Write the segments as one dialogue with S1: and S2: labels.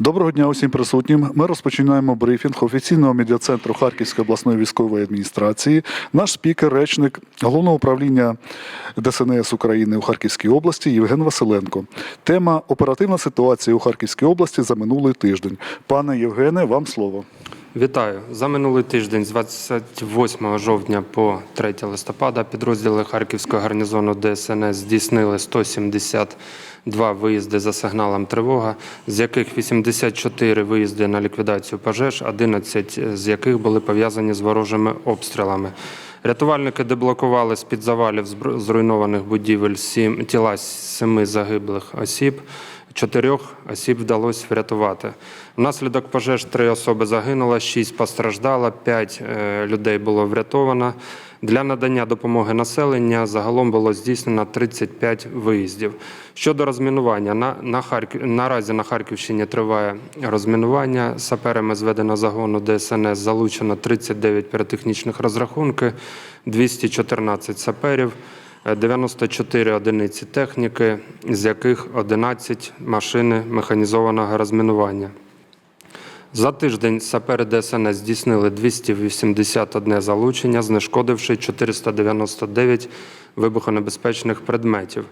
S1: Доброго дня усім присутнім. Ми розпочинаємо брифінг офіційного медіа-центру Харківської обласної військової адміністрації. Наш спікер, речник головного управління ДСНС України у Харківській області Євген Василенко. Тема оперативна ситуація у Харківській області за минулий тиждень. Пане Євгене, вам слово.
S2: Вітаю за минулий тиждень, з 28 жовтня по 3 листопада, підрозділи Харківського гарнізону ДСНС здійснили 172 виїзди за сигналом тривога, з яких 84 виїзди на ліквідацію пожеж, 11 з яких були пов'язані з ворожими обстрілами. Рятувальники деблокували з під завалів зруйнованих будівель сім тіла семи загиблих осіб. Чотирьох осіб вдалося врятувати. Внаслідок пожеж три особи загинуло, шість постраждало, п'ять е, людей було врятовано. Для надання допомоги населення загалом було здійснено 35 виїздів. Щодо розмінування, на, на Харків, наразі на Харківщині триває розмінування. Саперами зведено загону ДСНС залучено 39 піротехнічних розрахунки, 214 саперів. 94 одиниці техніки, з яких 11 машини механізованого розмінування. За тиждень сапери ДСНС здійснили 281 залучення, знешкодивши 499 вибухонебезпечних предметів.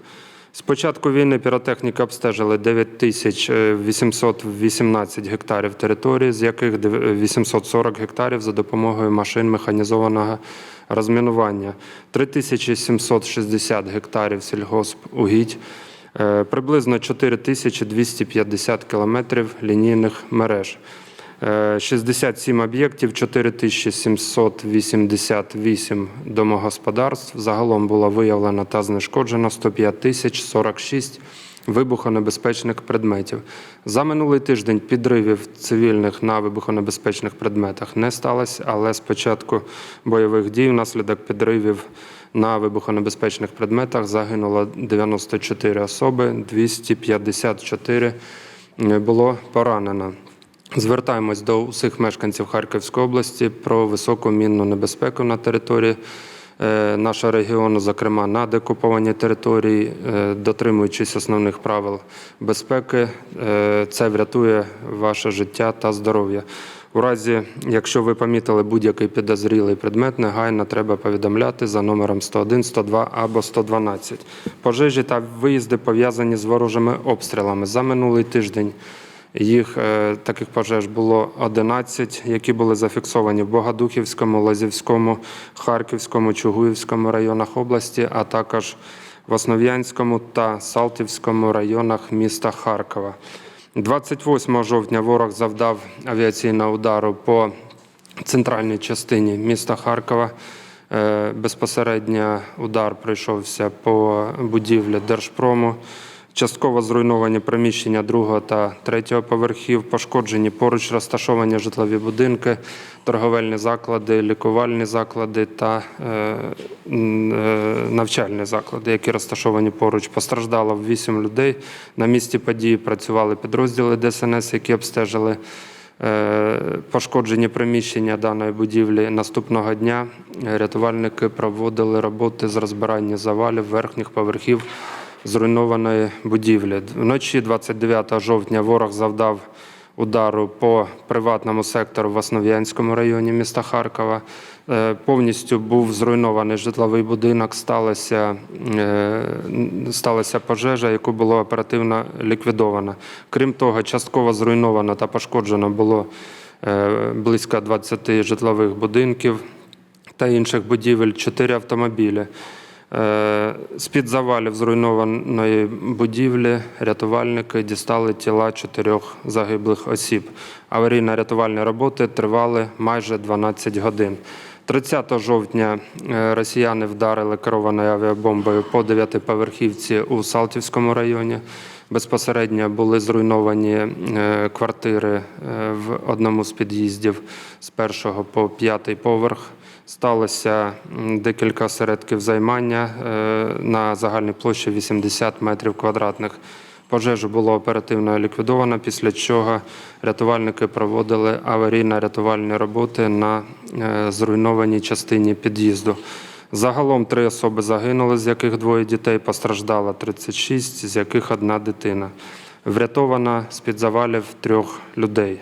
S2: З початку війни піротехніки обстежили 9818 гектарів території, з яких 840 гектарів за допомогою машин механізованого розмінування, 3760 гектарів сільгоспугідь, е, приблизно 4250 кілометрів лінійних мереж. Е, 67 об'єктів, 4788 домогосподарств. Загалом було виявлено та знешкоджено 105 тисяч 46 вибухонебезпечних предметів. За минулий тиждень підривів цивільних на вибухонебезпечних предметах не сталося, але з початку бойових дій внаслідок підривів на вибухонебезпечних предметах загинуло 94 особи, 254 було поранено. Звертаємось до усіх мешканців Харківської області про високу мінну небезпеку на території е, нашого регіону, зокрема на декупованій території, е, дотримуючись основних правил безпеки. Е, Це врятує ваше життя та здоров'я. У разі, якщо ви помітили будь-який підозрілий предмет, негайно треба повідомляти за номером 101, 102 або 112. Пожежі та виїзди пов'язані з ворожими обстрілами. За минулий тиждень їх е, таких пожеж було 11, які були зафіксовані в Богодухівському, Лазівському, Харківському, Чугуївському районах області, а також в Основ'янському та Салтівському районах міста Харкова. 28 жовтня ворог завдав авіаційного удару по центральній частині міста Харкова. Е, Безпосередньо удар прийшовся по будівлі Держпрому. Частково зруйновані приміщення другого та третього поверхів, пошкоджені поруч розташовані житлові будинки, торговельні заклади, лікувальні заклади та е, е, навчальні заклади, які розташовані поруч. Постраждало 8 людей. На місці події працювали підрозділи ДСНС, які обстежили е, пошкоджені приміщення даної будівлі. Наступного дня рятувальники проводили роботи з розбирання завалів верхніх поверхів зруйнованої будівлі. Вночі 29 жовтня ворог завдав удару по приватному сектору в Основ'янському районі міста Харкова. Е, Повністю був зруйнований житловий будинок, сталася, е, сталася пожежа, яку було оперативно ліквідовано. Крім того, частково зруйновано та пошкоджено було е, близько 20 житлових будинків та інших будівель, 4 автомобілі. Е, З-під завалів зруйнованої будівлі рятувальники дістали тіла чотирьох загиблих осіб. Аварійно-рятувальні роботи тривали майже 12 годин. 30 жовтня е, росіяни вдарили керованою авіабомбою по дев'ятиповерхівці у Салтівському районі. Безпосередньо були зруйновані е, квартири в одному з під'їздів з першого по п'ятий поверх. Сталося декілька осередків займання е, на загальній площі 80 метрів квадратних. Пожежу було оперативно ліквідовано, після чого рятувальники проводили аварійно-рятувальні роботи на е, зруйнованій частині під'їзду. Загалом три особи загинули, з яких двоє дітей постраждало 36, з яких одна дитина. Врятовано з-під завалів трьох людей.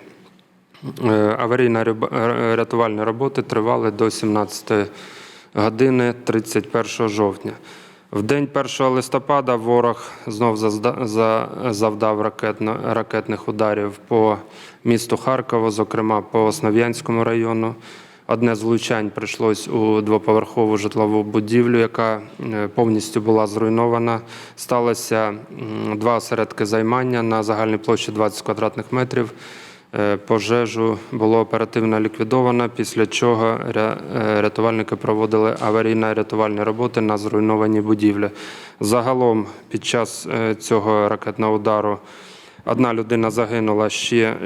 S2: Е, Аварійно-рятувальні роботи тривали до 17 години 31 жовтня. В день 1 листопада ворог знов завдав ракетних ударів по місту Харкову, зокрема по Основ'янському району. Одне з влучань прийшлось у двоповерхову житлову будівлю, яка е, повністю була зруйнована. Сталося два осередки займання на загальній площі 20 квадратних метрів. Е, Пожежу було оперативно ліквідовано, після чого е, рятувальники проводили аварійно-рятувальні роботи на зруйнованій будівлі. Загалом під час е, цього ракетного удару одна людина загинула,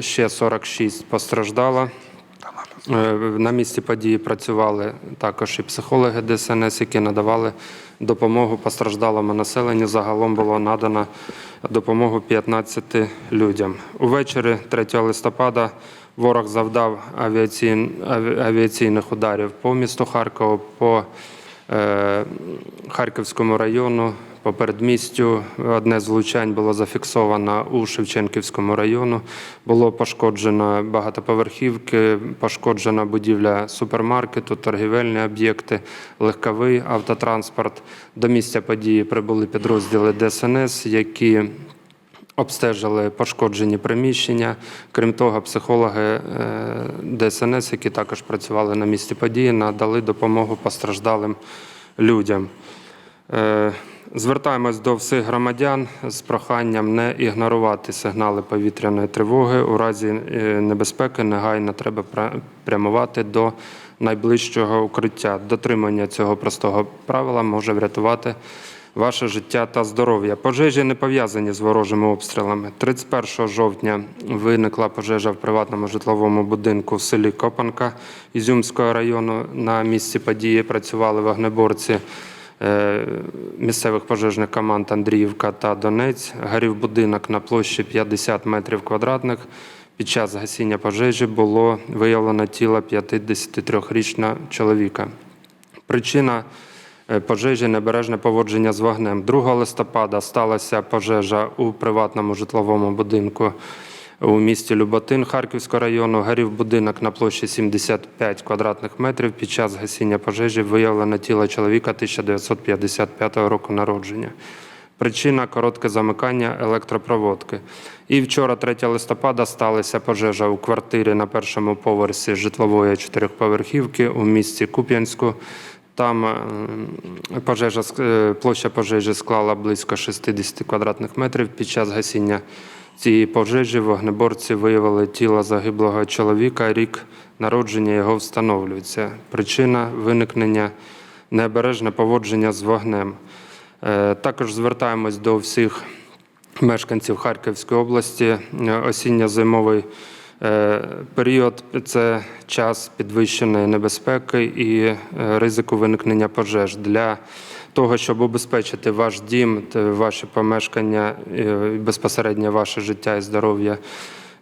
S2: ще 46 постраждала. Е, На місці події працювали також і психологи ДСНС, які надавали допомогу постраждалому населенню. Загалом було надано допомогу 15 людям. Увечері 3 листопада ворог завдав авіаційн- авіаційних ударів по місту Харкову, по е, Харківському району, по передмістю. Одне з влучань було зафіксовано у Шевченківському району. Було пошкоджено багатоповерхівки, пошкоджена будівля супермаркету, торгівельні об'єкти, легковий автотранспорт. До місця події прибули підрозділи ДСНС, які обстежили пошкоджені приміщення. Крім того, психологи е, ДСНС, які також працювали на місці події, надали допомогу постраждалим людям. Звертаємось до всіх громадян з проханням не ігнорувати сигнали повітряної тривоги. У разі е, небезпеки негайно треба прямувати до найближчого укриття. Дотримання цього простого правила може врятувати ваше життя та здоров'я. Пожежі не пов'язані з ворожими обстрілами. 31 жовтня виникла пожежа в приватному житловому будинку в селі Копанка Ізюмського району. На місці події працювали вогнеборці місцевих пожежних команд Андріївка та Донець. Горів будинок на площі 50 метрів квадратних. Під час гасіння пожежі було виявлено тіло 53-річного чоловіка. Причина е, пожежі небережне поводження з вогнем. 2 листопада сталася пожежа у приватному житловому будинку у місті Люботин Харківського району. Горів будинок на площі 75 квадратних метрів. Під час гасіння пожежі виявлено тіло чоловіка 1955 року народження. Причина коротке замикання електропроводки. І вчора, 3 листопада, сталася пожежа у квартирі на першому поверсі житлової чотирьохповерхівки у місті Куп'янську. Там пожежа, е, площа пожежі склала близько 60 квадратних метрів. Під час гасіння цієї пожежі вогнеборці виявили тіло загиблого чоловіка. Рік народження його встановлюється. Причина виникнення необережне поводження з вогнем. Е, Також звертаємось до всіх мешканців Харківської області. Е, Осінньо-зимовий е, період це час підвищеної небезпеки і ризику виникнення пожеж. Для того, щоб убезпечити ваш дім, ваше помешкання, е, безпосередньо ваше життя і здоров'я.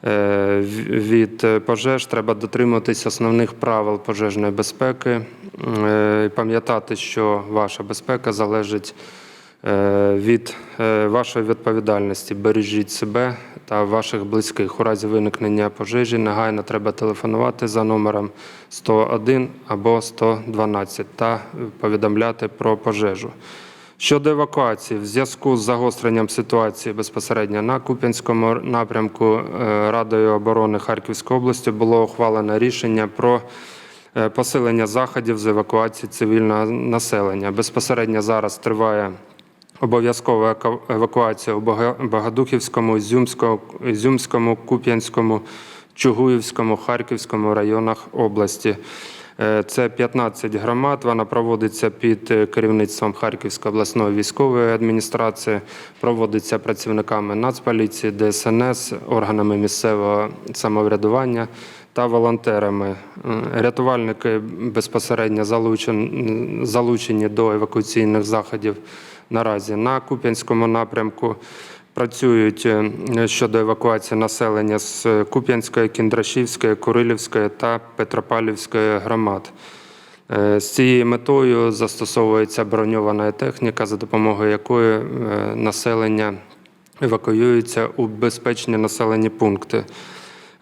S2: е, Від е, пожеж треба дотримуватись основних правил пожежної безпеки, і пам'ятати, що ваша безпека залежить від е, вашої відповідальності. Бережіть себе та ваших близьких. У разі виникнення пожежі негайно треба телефонувати за номером 101 або 112 та повідомляти про пожежу. Щодо евакуації, в зв'язку з загостренням ситуації безпосередньо на Куп'янському напрямку е, Радою оборони Харківської області було ухвалено рішення про е, посилення заходів з евакуації цивільного населення. Безпосередньо зараз триває обов'язкова евакуація у Богодухівському, Ізюмському, Ізюмському, Куп'янському, Чугуївському, Харківському районах області. Е, Це 15 громад. Вона проводиться під е, керівництвом Харківської обласної військової адміністрації, проводиться працівниками Нацполіції, ДСНС, органами місцевого самоврядування та волонтерами. Е, Рятувальники безпосередньо залучені до евакуаційних заходів наразі на Куп'янському напрямку. Працюють е, щодо евакуації населення з Куп'янської, Кіндрашівської, Курилівської та Петропавлівської громад. Е, З цією метою застосовується броньована техніка, за допомогою якої е, населення евакуюються у безпечні населені пункти.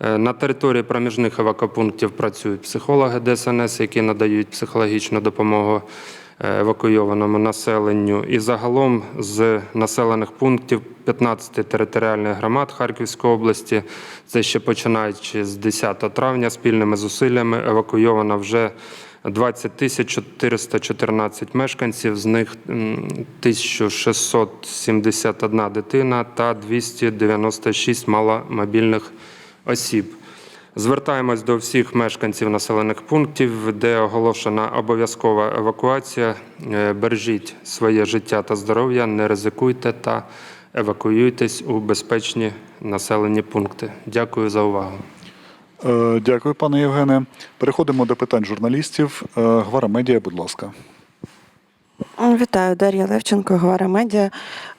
S2: На території проміжних евакопунктів працюють психологи ДСНС, які надають психологічну допомогу евакуйованому населенню. І загалом з населених пунктів 15 територіальних громад Харківської області, це ще починаючи з 10 травня, спільними зусиллями евакуйовано вже 20 тисяч 414 мешканців, з них м, 1671 дитина та 296 маломобільних осіб. Звертаємось до всіх мешканців населених пунктів, де оголошена обов'язкова евакуація. Е, Бережіть своє життя та здоров'я, не ризикуйте та евакуюйтесь у безпечні населені пункти. Дякую за увагу.
S1: Е, Дякую, пане Євгене. Переходимо до питань журналістів. Е, Гвара Медіа, будь ласка.
S3: Вітаю, Дар'я Левченко, Гвара Медіа.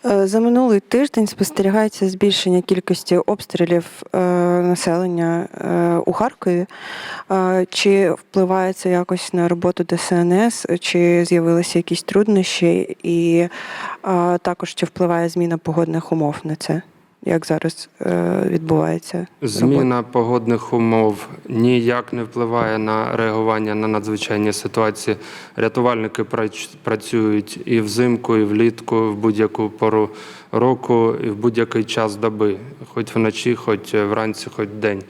S3: Е, За минулий тиждень спостерігається збільшення кількості обстрілів е, населення е, у Харкові. Чи впливає це якось на роботу ДСНС, чи з'явилися якісь труднощі, і також чи впливає зміна погодних умов на це? Як зараз е, відбувається?
S2: Зміна погодних умов ніяк не впливає на реагування на надзвичайні ситуації. Рятувальники працюють і взимку, і влітку, в будь-яку пору року, і в будь-який час доби, хоч вночі, хоч вранці, хоч день.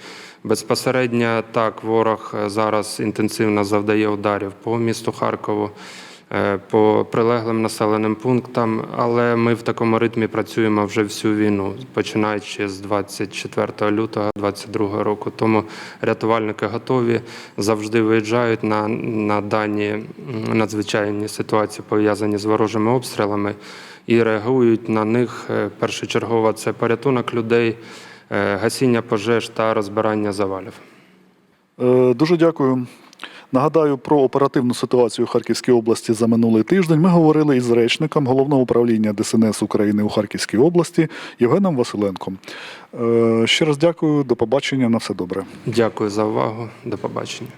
S2: Безпосередньо так, ворог зараз інтенсивно завдає ударів по місту Харкову. Е, По прилеглим населеним пунктам, але ми в такому ритмі працюємо вже всю війну, починаючи з 24 лютого 2022 року. Тому рятувальники готові, завжди виїжджають на, на дані надзвичайні ситуації, пов'язані з ворожими обстрілами, і реагують на них. Е, Першочергово це порятунок людей, е, гасіння пожеж та розбирання завалів.
S1: Дуже дякую. Нагадаю про оперативну ситуацію в Харківській області за минулий тиждень. Ми говорили із речником головного управління ДСНС України у Харківській області Євгеном Василенком. Е, Ще раз дякую, до побачення, на все добре.
S2: Дякую за увагу. До побачення.